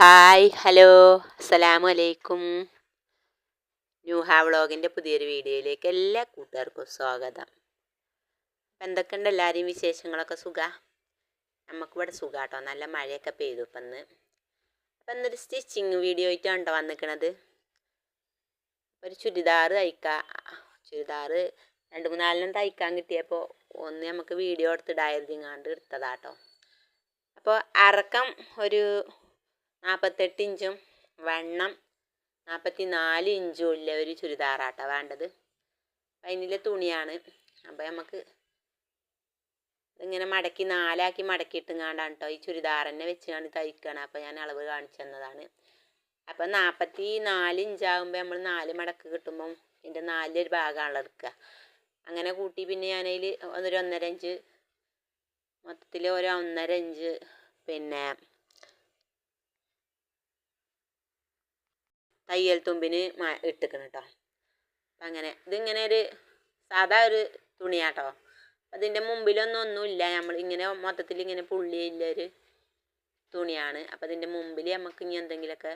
Hi hello. അസ്സലാമു അലൈക്കും. New ന്യൂഹ വ്ളോഗിന്റെ പുതിയൊരു വീഡിയോയിലേക്ക് എല്ലാ കൂട്ടുകാർക്കും സ്വാഗതം. അപ്പം എന്തൊക്കെയുണ്ട് എല്ലാവരെയും വിശേഷങ്ങളൊക്കെ സുഖ? നമുക്കിവിടെ സുഖാട്ടോ. നല്ല മഴയൊക്കെ പെയ്തു ഇപ്പം ഇന്ന്. അപ്പം ഇന്നൊരു സ്റ്റിച്ചിങ് വീഡിയോ ആയിട്ടാണ് കേട്ടോ വന്നിക്കണത്. ഒരു ചുരിദാർ തയ്ക്കാം. ചുരിദാർ രണ്ട് മൂന്നാലിനും തയ്ക്കാൻ കിട്ടിയപ്പോൾ ഒന്ന് നമുക്ക് വീഡിയോ എടുത്തിടായിരുന്നിങ്ങാണ്ട് എടുത്തതാട്ടോ. അപ്പോൾ അറക്കം ഒരു നാൽപ്പത്തെട്ട് ഇഞ്ചും വണ്ണം നാൽപ്പത്തി നാല് ഇഞ്ചും ഉള്ള ഒരു ചുരിദാറാട്ടോ വേണ്ടത്. അതിനിലെ തുണിയാണ്. അപ്പോൾ നമുക്ക് ഇങ്ങനെ മടക്കി നാലാക്കി മടക്കിയിട്ടുങ്ങാണ്ടാണ് കേട്ടോ ഈ ചുരിദാർ തന്നെ വെച്ചുകൊണ്ട് തയ്ക്കണം. അപ്പോൾ ഞാൻ അളവ് കാണിച്ചു തന്നതാണ്. അപ്പം നാൽപ്പത്തി നാല് ഇഞ്ചാകുമ്പോൾ നമ്മൾ നാല് മടക്ക് കിട്ടുമ്പം ഇതിന്റെ നാലൊരു ഭാഗമാണല്ലോ എടുക്കുക അങ്ങനെ കൂട്ടി പിന്നെ ഞാനതിൽ ഒരു ഒന്നര ഇഞ്ച് മൊത്തത്തിൽ ഒരു ഒന്നര ഇഞ്ച് പിന്നെ തയ്യൽ തുമ്പിന് ഇട്ടിക്കണം കേട്ടോ അപ്പം അങ്ങനെ ഇതിങ്ങനെ ഒരു സാധാ ഒരു തുണിയാട്ടോ. അതിന്റെ മുമ്പിലൊന്നും ഒന്നുമില്ല നമ്മൾ ഇങ്ങനെ മൊത്തത്തിൽ ഇങ്ങനെ പുള്ളിയില്ല ഒരു തുണിയാണ്. അപ്പം അതിന്റെ മുമ്പിൽ നമുക്ക് ഇനി എന്തെങ്കിലുമൊക്കെ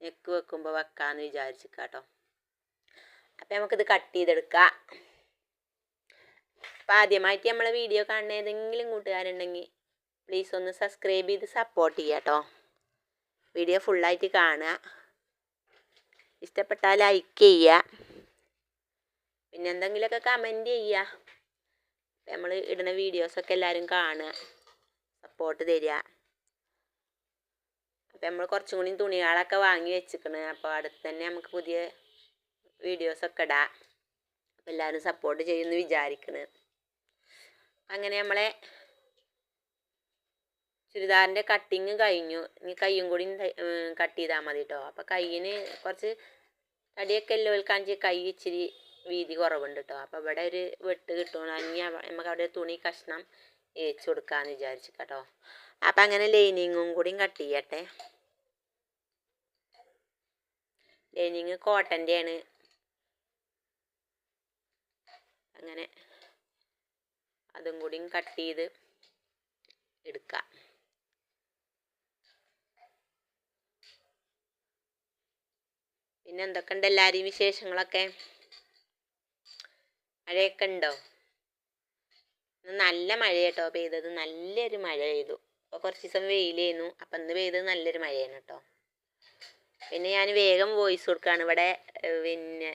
നെക്ക് വെക്കുമ്പോൾ വെക്കാമെന്ന് വിചാരിച്ചിക്കാട്ടോ. അപ്പം നമുക്കിത് കട്ട് ചെയ്തെടുക്കാം. അപ്പം ആദ്യമായിട്ട് നമ്മളെ വീഡിയോ കാണുന്ന ഏതെങ്കിലും കൂട്ടുകാരുണ്ടെങ്കിൽ പ്ലീസ് ഒന്ന് സബ്സ്ക്രൈബ് ചെയ്ത് സപ്പോർട്ട് ചെയ്യാം കേട്ടോ വീഡിയോ ഫുള്ളായിട്ട് കാണുക. ഇഷ്ടപ്പെട്ടാൽ ലൈക്ക് ചെയ്യുക. പിന്നെ എന്തെങ്കിലുമൊക്കെ കമന്റ് ചെയ്യുക. നമ്മൾ ഇടുന്ന വീഡിയോസൊക്കെ എല്ലാവരും കാണുക. സപ്പോർട്ട് തരിക. അപ്പം നമ്മൾ കുറച്ചും കൂടി തുണികളൊക്കെ വാങ്ങി വെച്ചിക്കണ് അപ്പോൾ അടുത്ത് തന്നെ നമുക്ക് പുതിയ വീഡിയോസൊക്കെ ഇടാം. അപ്പോൾ എല്ലാവരും സപ്പോർട്ട് ചെയ്യുമെന്ന് വിചാരിക്കണ്. അങ്ങനെ നമ്മളെ ചുരിദാറിന്റെ കട്ടിങ് കഴിഞ്ഞു. ഇനി കയ്യും കൂടി കട്ട് ചെയ്താൽ മതി കേട്ടോ അപ്പോൾ കയ്യിന് കുറച്ച് തടിയൊക്കെ എല്ലോൽക്കാഞ്ചി കൈ ഇച്ചിരി വീതി കുറവുണ്ട് കേട്ടോ അപ്പോൾ ഇവിടെ ഒരു വെട്ട് കിട്ടണം ഇനി നമുക്ക് അവിടെ തുണി കഷ്ണം ഏച്ചു കൊടുക്കാമെന്ന് വിചാരിച്ചു കേട്ടോ അപ്പം അങ്ങനെ ലൈനിങ്ങും കൂടിയും കട്ട് ചെയ്യട്ടെ. ലൈനിങ് കോട്ടന്റെയാണ്. അങ്ങനെ അതും കൂടിയും കട്ട് ചെയ്ത് എടുക്കാം. പിന്നെ എന്തൊക്കെയുണ്ട് എല്ലാവരെയും വിശേഷങ്ങളൊക്കെ? മഴയൊക്കെ ഉണ്ടോ? നല്ല മഴ കേട്ടോ പെയ്തത്. നല്ലൊരു മഴ പെയ്തു. അപ്പോൾ കുറച്ച് ദിവസം വെയിലായിരുന്നു അപ്പം ഇന്ന് പെയ്തത് നല്ലൊരു മഴയാണ് കേട്ടോ. പിന്നെ ഞാൻ വേഗം വോയിസ് കൊടുക്കുകയാണ് ഇവിടെ പിന്നെ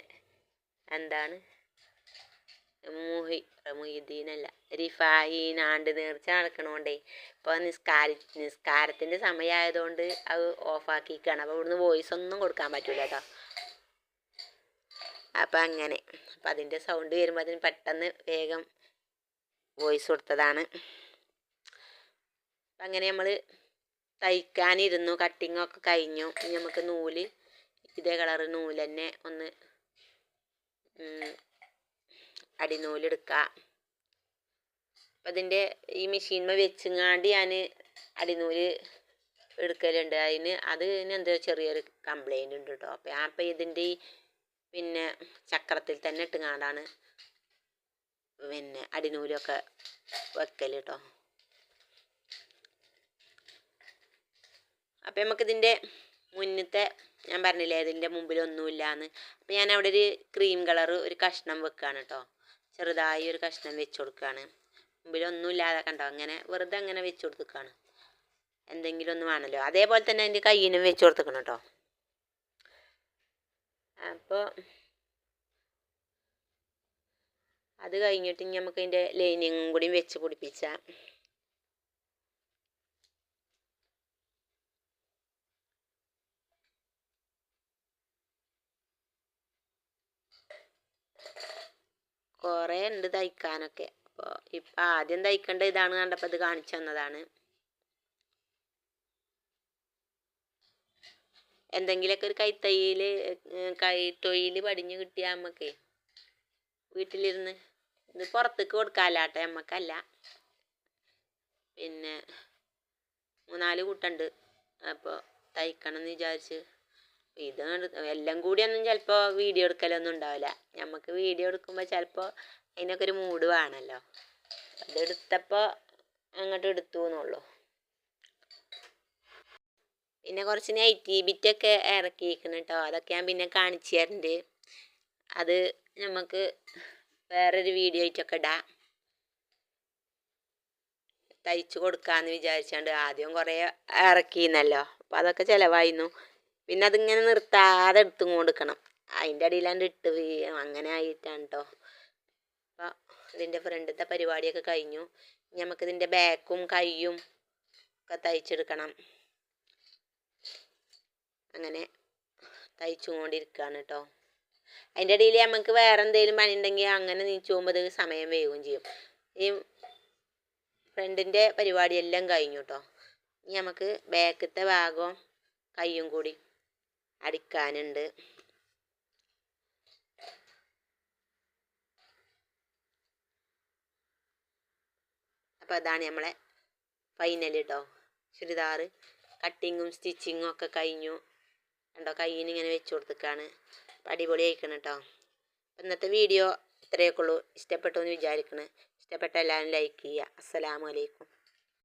എന്താണ്? മുഹി മുഹിദ്ദീനല്ല ആണ്ട് നേർച്ച നടക്കണോണ്ടേ ഇപ്പോൾ നിസ്കാര നിസ്കാരത്തിന്റെ സമയമായതുകൊണ്ട് അത് ഓഫാക്കിക്കാണ് അപ്പോൾ ഇവിടുന്ന് വോയിസ് ഒന്നും കൊടുക്കാൻ പറ്റൂല കേട്ടോ. അപ്പം അങ്ങനെ. അപ്പം അതിന്റെ സൗണ്ട് വരുമ്പോൾ അതിന് പെട്ടെന്ന് വേഗം വോയിസ് കൊടുത്തതാണ്. അങ്ങനെ നമ്മൾ തയ്ക്കാനിരുന്നു. കട്ടിങ്ങൊക്കെ കഴിഞ്ഞു. ഇനി നമുക്ക് നൂൽ ഇതേ കളറ് നൂൽ തന്നെ ഒന്ന് അടിനൂലെടുക്കുക അപ്പം അതിന്റെ ഈ മെഷീൻമ വെച്ചുങ്ങാണ്ട് ഞാൻ അടിനൂൽ എടുക്കലുണ്ട്. അതിന് അതിന് എന്തോ ചെറിയൊരു കംപ്ലൈന്റ് ഉണ്ട് കേട്ടോ അപ്പം അപ്പം ഇതിന്റെ ഈ പിന്നെ ചക്രത്തിൽ തന്നെ ഇട്ടുങ്ങാണ്ടാണ് പിന്നെ അടിനൂലൊക്കെ വെക്കൽ കേട്ടോ അപ്പം നമുക്കിതിന്റെ മുന്നത്തെ ഞാൻ പറഞ്ഞില്ലേ ഇതിന്റെ മുമ്പിലൊന്നുമില്ലാന്ന് അപ്പം ഞാൻ അവിടെ ഒരു ക്രീം കളർ ഒരു കഷ്ണം വെക്കുകയാണ് കേട്ടോ ചെറുതായി ഒരു കഷ്ണം വെച്ച് കൊടുക്കുകയാണ് ഇല്ലാതെ കണ്ടോ അങ്ങനെ വെറുതെ അങ്ങനെ വെച്ച് കൊടുക്കുകയാണ് എന്തെങ്കിലും ഒന്ന് വേണമല്ലോ അതേപോലെ തന്നെ അതിന്റെ കയ്യിനും വെച്ച് കൊടുത്തേക്കണം കേട്ടോ അപ്പോൾ അത് കഴിഞ്ഞിട്ട് ഇനി നമുക്ക് അതിന്റെ ലൈനിങ്ങും കൂടി വെച്ച് പിടിപ്പിച്ചാൽ കുറേ ഉണ്ട് തയ്ക്കാനൊക്കെ. അപ്പോൾ ഇപ്പം ആദ്യം തയ്ക്കേണ്ട ഇതാണ് കണ്ടപ്പോൾ ഇത് കാണിച്ചു തന്നതാണ്. എന്തെങ്കിലുമൊക്കെ ഒരു കൈത്തയ്യൽ കൈത്തൊഴിൽ പടിഞ്ഞു കിട്ടിയാൽ നമുക്ക് വീട്ടിലിരുന്ന് ഇത് പുറത്തേക്ക് കൊടുക്കാമല്ലാട്ടെ നമുക്കല്ല പിന്നെ മൂന്നാൽ കൂട്ടുണ്ട്. അപ്പോൾ തയ്ക്കണം എന്ന് വിചാരിച്ച് ഇത് എല്ലാം കൂടിയൊന്നും ചിലപ്പോൾ വീഡിയോ എടുക്കലൊന്നും ഉണ്ടാവില്ല. നമുക്ക് വീഡിയോ എടുക്കുമ്പോൾ ചിലപ്പോൾ അതിനൊക്കെ ഒരു മൂഡ് വേണമല്ലോ അതെടുത്തപ്പോൾ അങ്ങോട്ട് എടുത്തു എന്നുള്ളൂ പിന്നെ കുറച്ച് നൈറ്റി ബിറ്റൊക്കെ ഇറക്കിയിരിക്കണം കേട്ടോ അതൊക്കെ ഞാൻ പിന്നെ കാണിച്ചു തരുന്നുണ്ട് അത് നമുക്ക് വേറൊരു വീഡിയോ ആയിട്ടൊക്കെ ഇടാം. തയ്ച്ചു കൊടുക്കാമെന്ന് വിചാരിച്ചാണ്ട് ആദ്യം കുറേ ഇറക്കിയിരുന്നല്ലോ അപ്പോൾ അതൊക്കെ ചിലവായിരുന്നു പിന്നെ അതിങ്ങനെ നിർത്താതെ എടുത്തും കൊടുക്കണം അതിന്റെ അടിയിലാണ്ട് ഇട്ട് വീ- അങ്ങനെ ആയിട്ടാണ് കേട്ടോ അപ്പോൾ ഇതിന്റെ ഫ്രണ്ടത്തെ പരിപാടിയൊക്കെ കഴിഞ്ഞു. ഇനി നമുക്ക് ഇതിന്റെ ബാക്കും കയ്യും ഒക്കെ തയ്ച്ചെടുക്കണം. അങ്ങനെ തയ്ച്ചു കൊണ്ടിരിക്കുകയാണ് കേട്ടോ അതിന്റെ ഇടയിൽ നമുക്ക് വേറെ എന്തെങ്കിലും പണി ഉണ്ടെങ്കിൽ അങ്ങനെ നീച്ചു പോകുമ്പോൾ സമയം വേഗം ചെയ്യും. ഈ ഫ്രണ്ടിന്റെ പരിപാടിയെല്ലാം കഴിഞ്ഞു കേട്ടോ ഇനി നമുക്ക് ബാക്കത്തെ ഭാഗവും കയ്യും കൂടി അടിക്കാനുണ്ട്. അപ്പോൾ അതാണ് നമ്മളെ ഫൈനൽ കേട്ടോ ചുരിദാറ് കട്ടിങ്ങും സ്റ്റിച്ചിങ്ങും ഒക്കെ കഴിഞ്ഞു. കണ്ടോ? കയ്യിന് ഇങ്ങനെ വെച്ച് കൊടുത്തേക്കാണ്. അപ്പം അടിപൊളി ആയിക്കണം കേട്ടോ ഇന്നത്തെ വീഡിയോ ഇത്രയൊക്കെ ഉള്ളൂ. ഇഷ്ടപ്പെട്ടു എന്ന് വിചാരിക്കണ്. ഇഷ്ടപ്പെട്ട എല്ലാവരും ലൈക്ക് ചെയ്യുക. അസ്സലാമു അലൈക്കും.